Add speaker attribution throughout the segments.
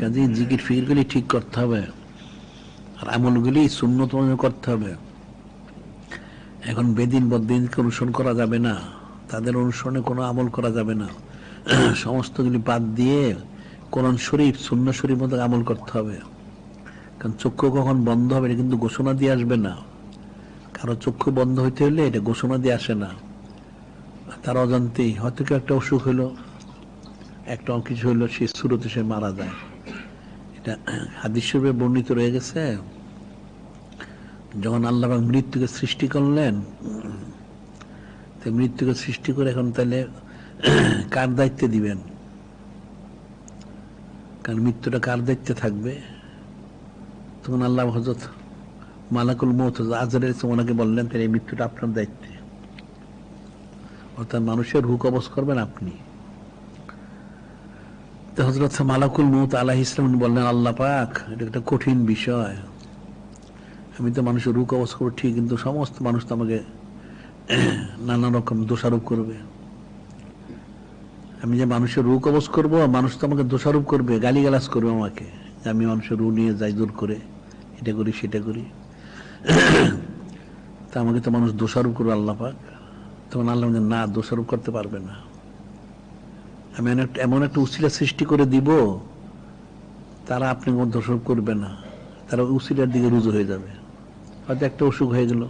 Speaker 1: কাজে জিকির ফিকিরগুলি ঠিক করতে হবে। আর আমলগুলি শূন্যত করতে হবে। এখন বেদিন বদিনকে অনুসরণ করা যাবে না। তাদের অনুসরণে কোনো আমল করা যাবে না। সমস্তগুলি বাদ দিয়ে কোরআন শরীফ শূন্য শরীফ মতো আমল করতে হবে। কারণ চক্ষু কখন বন্ধ হবে এটা কিন্তু ঘোষণা দিয়ে আসবে না। কারও চক্ষু বন্ধ হইতে হলে এটা ঘোষণা দিয়ে আসে না। তার অজান্তেই হয়তো কেউ একটা অসুখ হলো একটা কিছু হলো সে সুরতে সে মারা যায়। এটা হাদিস বর্ণিত রয়ে গেছে, যখন আল্লাহ মৃত্যুকে সৃষ্টি করলেন মৃত্যুকে সৃষ্টি করে এখন তাহলে কার দায়িত্বে দিবেন? কারণ মৃত্যুটা কার দায়িত্বে থাকবে? তখন আল্লাহ হজরত মালাকুল মৌত আজরের ওনাকে বললেন, তাহলে এই মৃত্যুটা আপনার দায়িত্বে। অর্থাৎ মানুষের কবজ করবেন আপনি। তো হজরত মালাকুল মৌত আলাহ ইসলাম বললেন, আল্লাহ পাক, এটা একটা কঠিন বিষয়। আমি তো মানুষের রূহ কবজ করব, ঠিক, কিন্তু সমস্ত মানুষ তো আমাকে নানা রকম দোষারোপ করবে। আমি যে মানুষের রূহ কবজ করব, মানুষ তো আমাকে দোষারোপ করবে, গালিগালাজ করবে আমাকে। আমি মানুষের রু নিয়ে যাই দূর করে, এটা করি, সেটা করি। তা আমাকে তো মানুষ দোষারোপ করবে, আল্লাহ পাক। তখন আল্লাহ না দোষারোপ করতে পারবে না। আমি এমন একটা- উসিলা সৃষ্টি করে দিব, তারা আপনাকে দোষারোপ করবে না। তারা ওই উসিলার দিকে রুজু হয়ে যাবে। হয়তো একটা অসুখ হয়ে গেল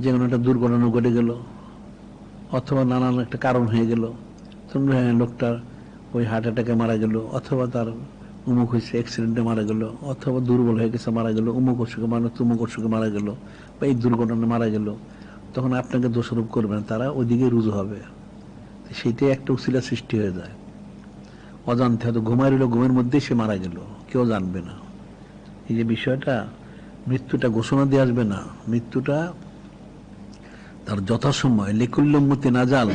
Speaker 1: যে কোনো একটা দুর্ঘটনা ঘটে গেল, অথবা নানান একটা কারণ হয়ে গেল। হ্যাঁ লোকটার ওই হার্ট অ্যাটাকে মারা গেল, অথবা তার উমুক হয়েছে অ্যাক্সিডেন্টে মারা গেল, অথবা দুর্বল হয়ে গেছে, মারা গেল উমুক অসুখে মারা তুমুক অসুখে মারা গেল, বা এই দুর্ঘটনা মারা গেল, তখন আপনাকে দোষারোপ করবে না, তারা ওইদিকে রুজু হবে। সেইটাই একটা উসিলা সৃষ্টি হয়ে যায়। অজান্তে হয়তো ঘুমায় রইল, ঘুমের মধ্যেই সে মারা গেল। কেউ জানবে না। এই যে বিষয়টা, মৃত্যুটা ঘোষণা দিয়ে আসবে না। মৃত্যুটা তার যথাসময় লেকুল্লমতি না নাজাল,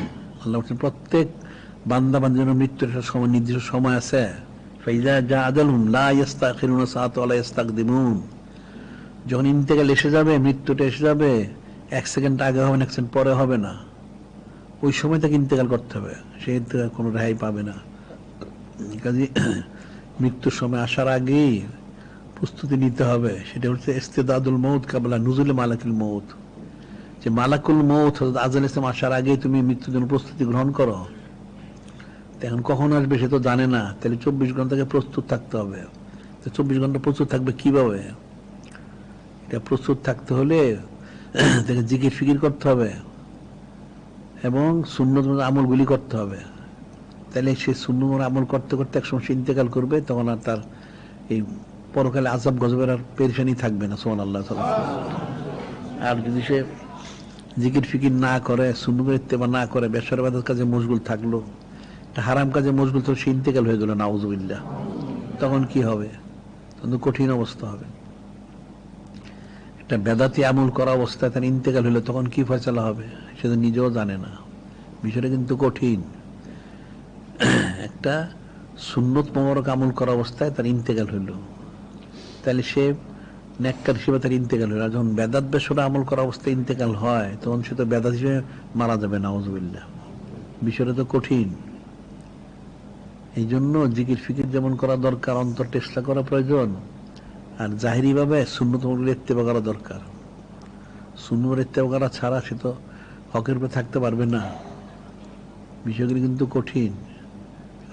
Speaker 1: আল্লাহ প্রত্যেক বান্দা বান্দার মৃত্যুর একটা সময়, নির্দিষ্ট সময় আছে। যা যখন ইন্তেকাল এসে যাবে, মৃত্যুটা এসে যাবে, এক সেকেন্ড আগে হবে না, এক সেকেন্ড পরে হবে না। ওই সময় তাকে ইন্তেকাল করতে হবে। সে ইন্তেকাল কোনো রেহাই পাবে না। কাজে মৃত্যুর সময় আসার আগেই প্রস্তুতি নিতে হবে। সেটা হচ্ছে ইস্তেদাদুল মৌত কাবলা নুজুল মালাকুল মৌত যে মালাকুল মৌত আজল ইসলাম আসার আগেই তুমি মৃত্যুর জন্য প্রস্তুতি গ্রহণ করো। এখন কখন আসবে সে তো জানে না। তাহলে চব্বিশ ঘন্টাকে প্রস্তুত থাকতে হবে। তো চব্বিশ ঘণ্টা প্রস্তুত থাকবে কীভাবে? এটা প্রস্তুত থাকতে হলে তাকে জিকির ফিকির করতে হবে। এবং শূন্য আমলগুলি করতে হবে। তাহলে সে শূন্য আমল করতে করতে একসময় সে ইন্তেকাল করবে, তখন আর তার এই পরকালে আজাব গজবের আর পেরেশানি থাকবে না সোমান আল্লাহ আর যদি সে জিকির ফিকির না করে শূন্য ইত্তেবা না করে বেসর বাদের কাজে মশগুল থাকল হারাম কাজে মশগুল তো সে ইন্তেকাল হয়ে গেল, নাউজুবিল্লাহ। তখন কি হবে? তখন কঠিন অবস্থা হবে। একটা বেদাতি আমল করা অবস্থায় তার ইন্তেকাল হলে তখন কি ফয়সালা হবে? সে তো নিজেও জানে না। বিষয়টা কিন্তু কঠিন। একটা সুন্নত মোবারক আমল করা অবস্থায় তার ইন্তেকাল হইল। তাহলে সে নেককার হিসেবে তার ইন্তেকাল হইল। আর যখন বেদাত বেসরা আমল করা অবস্থায় ইন্তেকাল হয়, তখন সে তো বেদাত হিসেবে মারা যাবে, নাউজুবিল্লাহ। বিষয়টা তো কঠিন। এই জন্য জিকির ফিকির যেমন করা দরকার, অন্তর টেস্টা করা প্রয়োজন। আর জাহিরি ভাবে শূন্যত ইত্তেবা করা দরকার। শূন্য ইত্তেবা করা ছাড়া সে তো হকের উপরে থাকতে পারবে না। বিষয়গুলি কিন্তু কঠিন।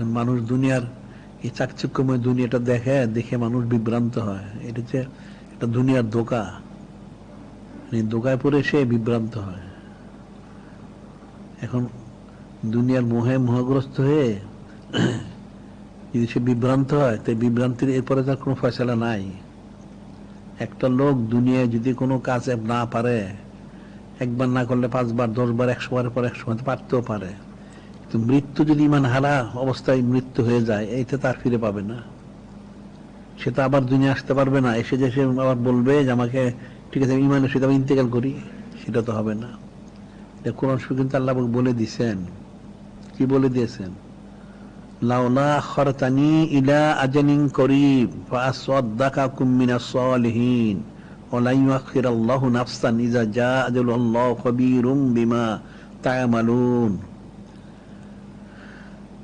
Speaker 1: মানুষ দুনিয়ার এই চাকচিক্যময় দুনিয়াটা দেখে দেখে মানুষ বিভ্রান্ত হয়। এটা যে একটা দুনিয়ার দোকা এই ধোকায় পড়ে সে বিভ্রান্ত হয়। এখন দুনিয়ার মোহে মোহগ্রস্ত হয়ে যদি সে বিভ্রান্ত হয়, তাই বিভ্রান্তির এরপরে তার কোনো ফয়সলা নাই। একটা লোক দুনিয়ায় যদি কোনো কাজ না পারে, একবার না করলে পাঁচবার, দশবার একশো বারের পর একশো বার পারতেও পারে। কিন্তু মৃত্যু যদি ইমান হারা অবস্থায় মৃত্যু হয়ে যায়, এইটা তার ফিরে পাবে না। সে তো আবার দুনিয়া আসতে পারবে না। এসে যে সে আবার বলবে যে আমাকে, ঠিক আছে ইমানের সাথে আমি ইন্তেকাল করি, সেটা তো হবে না। কোরআন কিন্তু আল্লাহ বলে দিছেন। কি বলে দিয়েছেন? লাউলা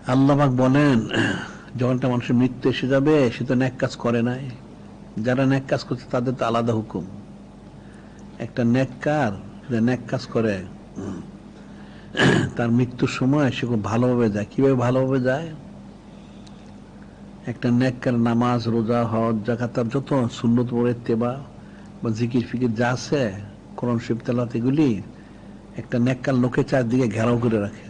Speaker 1: আল্লাহ বলেন, যখন একটা মানুষের মৃত্যু এসে যাবে, সে তো ন্যাক কাজ করে নাই। যারা ন্যাক কাজ করছে, তাদের তো আলাদা হুকুম। একটা ন্যাককার যে ন্যাক কাজ করে। তার মৃত্যুর সময় সে খুব ভালোভাবে যায়। কীভাবে ভালোভাবে যায়? একটা ন্যাককার নামাজ, রোজা, হজ জাকাত তার যত সুন্নত পড়ে তেবা বা জিকির ফিকির যা আছে, কোরআন শিব তেলাত এগুলি একটা ন্যাককার লোকে চারদিকে ঘেরাও করে রাখে।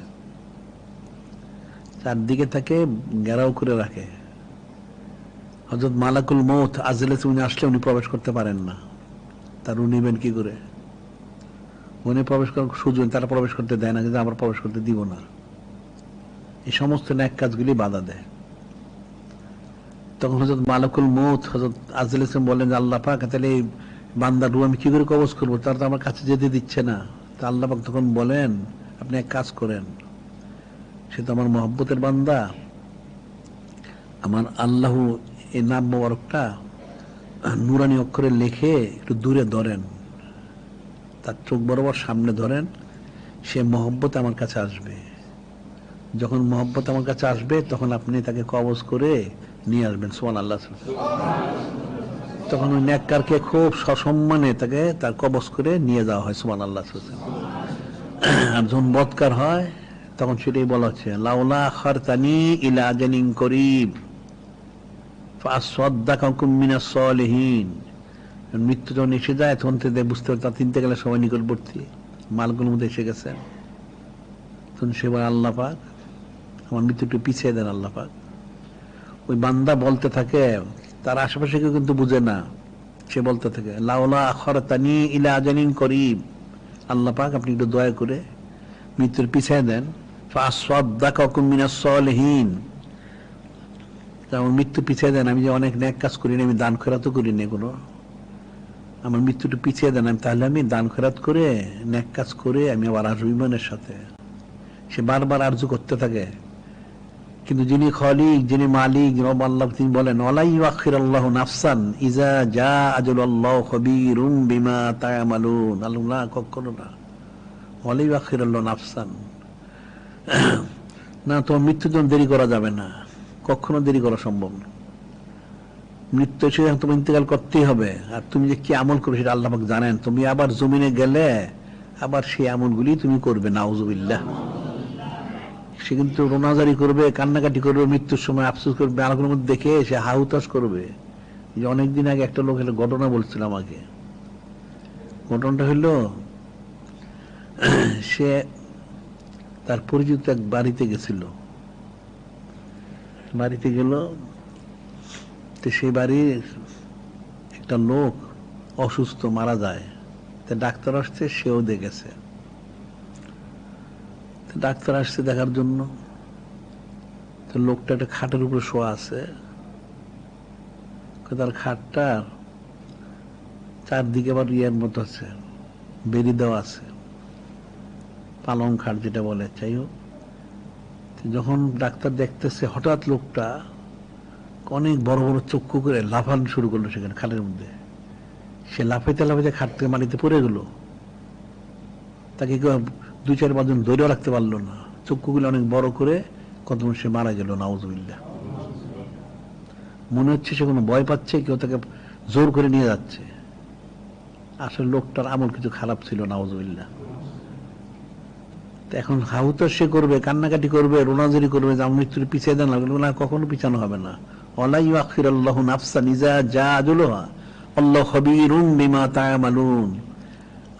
Speaker 1: চারদিকে তাকে ঘেরাও করে রাখে। হজরত মালাকুল মৌত আজলে উনি আসলে উনি প্রবেশ করতে পারেন না। তার উনি কি করে? উনি প্রবেশ করার সুযোগ তারা প্রবেশ করতে দেয় না, কিন্তু আমরা প্রবেশ করতে দিব না। এই সমস্ত ন্যাক কাজগুলি বাধা দেয়। তখন হজরত মালাকুল মৌত হজরত আজল ইসলাম বললেন যে, আল্লাহ পাক, তাহলে এই বান্দার রু আমি কি করে কবজ করব? তার তো আমার কাছে যেতে দিচ্ছে না। তা আল্লাহ পাক তখন বলেন, আপনি এক কাজ করেন, সে তো আমার মহব্বতের বান্দা। আমার আল্লাহ এই নাম মোবারকটা নুরানি অক্ষরে লেখে একটু দূরে ধরেন। তার চোখ বরাবর সামনে ধরেন, সে মহব্বত আমার কাছে আসবে। যখন মহব্বত আমার কাছে আসবে, তখন আপনি তাকে কবজ করে নিয়ে আসবেন সোমান আল্লাহ তখন ওই ন্যাক্কারকে খুব সসম্মানে তাকে তার কবজ করে নিয়ে যাওয়া হয় সোমান আল্লাহ আর যখন বৎকার হয়, তখন সেটাই বলা হচ্ছে, লাউলা খারতানি ইলা আজানিন করিব ফাসদ্দাকাকুম মিনাস সলিহিন। মৃত্যু যখন এসে যায় তখন থেকে বুঝতে পারে তার তিনতে গেলে সবাই নিকটবর্তী। মালগুলোর মধ্যে এসে গেছেন তখন সে বলে, আল্লাহ পাক, আমার একটু পিছিয়ে দেন, আল্লাহ পাক। ওই বান্দা বলতে থাকে, তার আশেপাশে কেউ কিন্তু বুঝে না, সে বলতে থাকে লাউলা খরতানি ইলা আজানিন করিব আল্লাহ পাক, আপনি একটু দয়া করে মৃত্যুর পিছিয়ে দেন। আমার মৃত্যু পিছিয়ে দেন, আমি যে অনেক ন্যাক কাজ করি না, আমি দান খেরাতও করি না কোনো আমার মৃত্যুটা পিছিয়ে দেন, আমি তাহলে আমি দান খেরাত করে, ন্যাক কাজ করে, আমি আবার আসব ইমানের সাথে। সে বারবার আরজু করতে থাকে। কিন্তু যিনি খলিক, যিনি মালিক রব আল্লাহ, তিনি বলেন ওলাই আখির আল্লাহ নাফসান ইজা যা আজল আল্লাহ খবিরুম বিমা তায়ামালুন আল্লাহ কখনো না। ওলাই আখির আল্লাহ নাফসান। না, তোমার মৃত্যুর জন্য দেরি করা যাবে না। কখনো দেরি করা সম্ভব না। মৃত্যু এসে তোমার ইন্তেকাল করতেই হবে। আর তুমি যে কি আমল করবে সেটা আল্লাহ জানেন। তুমি আবার জমিনে গেলে আবার সেই আমলগুলি তুমি করবে, নাউজুবিল্লাহ। সে কিন্তু রোনাজারি করবে, কান্নাকাটি করবে, মৃত্যুর সময় আফসোস করবে আলোকের মধ্যে দেখে সে হাহুতাস করবে। যে অনেকদিন আগে একটা লোক একটা ঘটনা বলছিল আমাকে। ঘটনাটা হইল, সে তার পরিচিত এক বাড়িতে গেছিল। বাড়িতে গেল তো সেই বাড়ির একটা লোক অসুস্থ মারা যায়। তা ডাক্তার আসছে, সেও দেখেছে। ডাক্তার আসছে দেখার জন্য। তো লোকটা একটা খাটের উপরে শোয়া আছে। তার খাটটার চারদিকে আবার ইয়ের মতো আছে বেরি দেওয়া আছে। পালং খাট যেটা বলে, যাই হোক। যখন ডাক্তার দেখতেছে হঠাৎ লোকটা অনেক বড় বড় চক্ষু করে লাফানো শুরু করল সেখানে খালের মধ্যে। সে লাফাইতে লাফাইতে খাট থেকে মাটিতে পড়ে গেল। তাকে কেউ দুই চার পাঁচজন ধৈর্য রাখতে পারল না। চক্ষুগুলো অনেক বড় করে কত সে মারা গেল নাউজুবিল্লা মনে হচ্ছে সে কোনো ভয় পাচ্ছে, কেউ তাকে জোর করে নিয়ে যাচ্ছে। আসলে লোকটার আমল কিছু খারাপ ছিল নাউজুবিল্লা এখন হাউতো সে করবে, কান্নাকাটি করবে রোনাজারি করবে, যে আমার মৃত্যুর পিছিয়ে দেন না, কখনো পিছানো হবে না।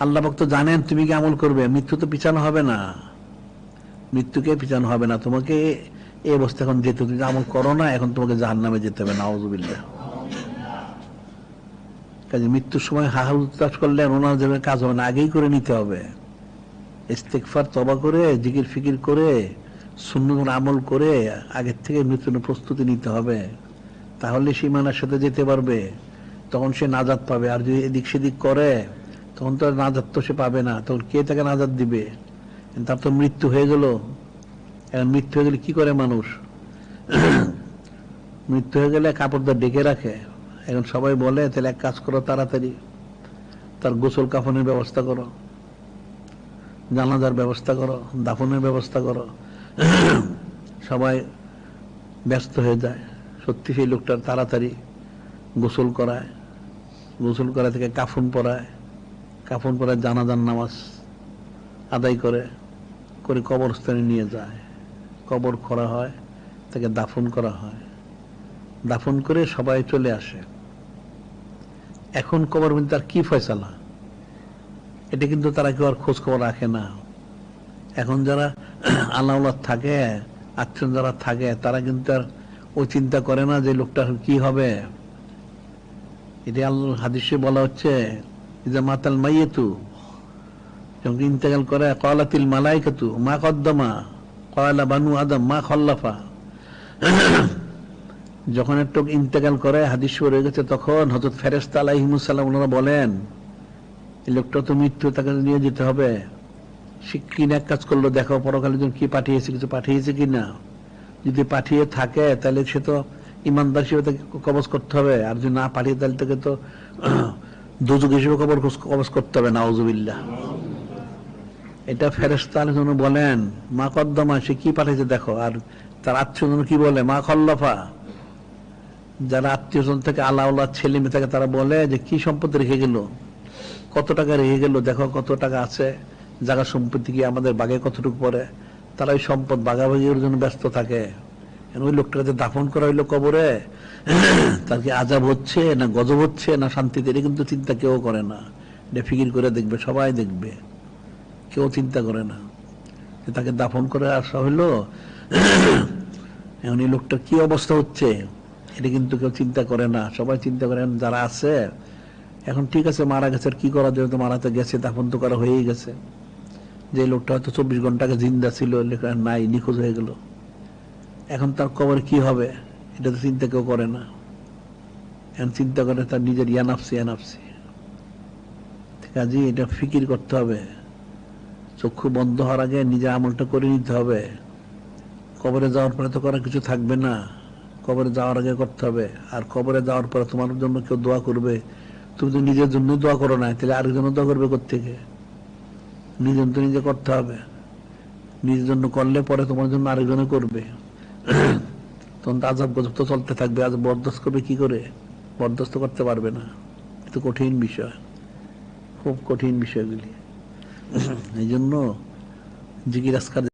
Speaker 1: আল্লাহ ভক্ত জানেন তুমি কি আমল করবে, মৃত্যু তো পিছানো হবে না। মৃত্যুকে পিছানো হবে না, তোমাকে এই অবস্থা এখন যেতে তুমি আমল করো না, এখন তোমাকে জাহান নামে যেতে হবে, নাউজুবিল্লাহ। কাজে মৃত্যুর সময় হাহাউতাস করলে রোনাজারের কাজ হবে না, আগেই করে নিতে হবে। ইস্তেকফার তবা করে জিকির ফিকির করে শূন্য আমল করে, আগের থেকে মৃত্যুর প্রস্তুতি নিতে হবে। তাহলে সীমানার সাথে যেতে পারবে। তখন সে নাজাদ পাবে। আর যদি এদিক সেদিক করে, তখন তো নাজাদ তো সে পাবে না। তখন কে তাকে নাজাদ দিবে? তার তো মৃত্যু হয়ে গেল। এখন মৃত্যু হয়ে গেলে কি করে মানুষ? মৃত্যু হয়ে গেলে কাপড়টা ডেকে রাখে। এখন সবাই বলে, তাহলে এক কাজ করো তাড়াতাড়ি। তার গোসল কাফনের ব্যবস্থা করো। জানাজার ব্যবস্থা করো। দাফনের ব্যবস্থা করো। সবাই ব্যস্ত হয়ে যায়। সত্যি সেই লোকটার তাড়াতাড়ি গোসল করায়, গোসল করা থেকে কাফন পরায় কাফন পরায় জানাজান নামাজ আদায় করে করে কবরস্থানে নিয়ে যায়। কবর করা হয়, তাকে দাফন করা হয়। দাফন করে সবাই চলে আসে। এখন কবর মধ্যে তার কি ফয়সালা? এটা কিন্তু তারা কেউ আর খোঁজ খবর রাখে না। এখন যারা আল্লাহ থাকে আচ্ছন যারা থাকে, তারা কিন্তু আর ও চিন্তা করে না যে লোকটার কি হবে। এটা আল্লাহ হাদিসে বলা হচ্ছে মাতাল মাইয়েতু যখন ইন্তেকাল করে কলাতিল মালাইকাতু মা কদ্দমা কয়লা বানু আদম মা খল্লাফা যখন একটু ইন্তেকাল করে, হাদিস রয়ে গেছে, তখন হজরত ফেরেস্তা আলাইহিমুসাল্লাম ওনারা বলেন, এই লোকটা তো মৃত্যু, তাকে নিয়ে যেতে হবে। সে কি না কাজ করল, দেখো পরকালের জন্য কি পাঠিয়েছে, কিছু পাঠিয়েছে কি না যদি পাঠিয়ে থাকে, তাহলে সে তো ইমানদার হিসেবে তাকে কবজ করতে হবে। আর যদি না পাঠিয়ে, তাহলে তাকে তো দুযুগ হিসেবে কবর কবজ করতে হবে, নাউজুবিল্লাহ। এটা ফেরেস্তা আলোচনা বলেন, মা কদ্দমা, সে কি পাঠিয়েছে দেখো? আর তার আত্মীয় কি বলে? মা খল্লফা। যারা আত্মীয় থেকে আল্লাহ আল্লাহ ছেলে মেয়ে থাকে, তারা বলে যে, কি সম্পত্তি রেখে গেল? কত টাকা রেখে গেল? দেখো কত টাকা আছে। জায়গা সম্পত্তি কি আমাদের বাগে কতটুকু পড়ে? তারা ওই সম্পদ বাগাবাগির জন্য ব্যস্ত থাকে। ওই লোকটাকে যে দাফন করা হইল কবরে, তার কি আজাব হচ্ছে না গজব হচ্ছে না শান্তিতে? এটা কিন্তু চিন্তা কেউ করে না। এটা ফিকির করে দেখবে, সবাই দেখবে। কেউ চিন্তা করে না। যে তাকে দাফন করে আসা হইল, এখন এই লোকটার কি অবস্থা হচ্ছে? এটা কিন্তু কেউ চিন্তা করে না। সবাই চিন্তা করেন যারা আছে, এখন ঠিক আছে, মারা গেছে, আর কি করা যাবে তো মারাতে গেছে, দাফন তো করা হয়েই গেছে। যে লোকটা হয়তো চব্বিশ ঘন্টাকে জিন্দা ছিল, লেখা নাই, নিখোঁজ হয়ে গেল। এখন তার কবর কি হবে? এটা তো চিন্তা কেউ করে না। এখন চিন্তা করে তার নিজের ইয়ানাফসি ইয়ানাফসি। আছে, এটা ফিকির করতে হবে। চক্ষু বন্ধ হওয়ার আগে নিজের আমলটা করে নিতে হবে। কবরে যাওয়ার পরে তো করার কিছু থাকবে না। কবরে যাওয়ার আগে করতে হবে। আর কবরে যাওয়ার পরে তোমার জন্য কেউ দোয়া করবে। তুমি তো নিজের জন্য দোয়া করো না তাহলে আরেকজন দোয়া করবে থেকে নিজের তো নিজে করতে হবে। নিজের জন্য করলে পরে তোমার জন্য আরেকজনে করবে। তখন তো আজাব গজব তো চলতে থাকবে। আজ বরদাস্ত করবে কি করে? বরদাস্ত করতে পারবে না। এটা কঠিন বিষয়। খুব কঠিন বিষয়গুলি। এই জন্য আজকার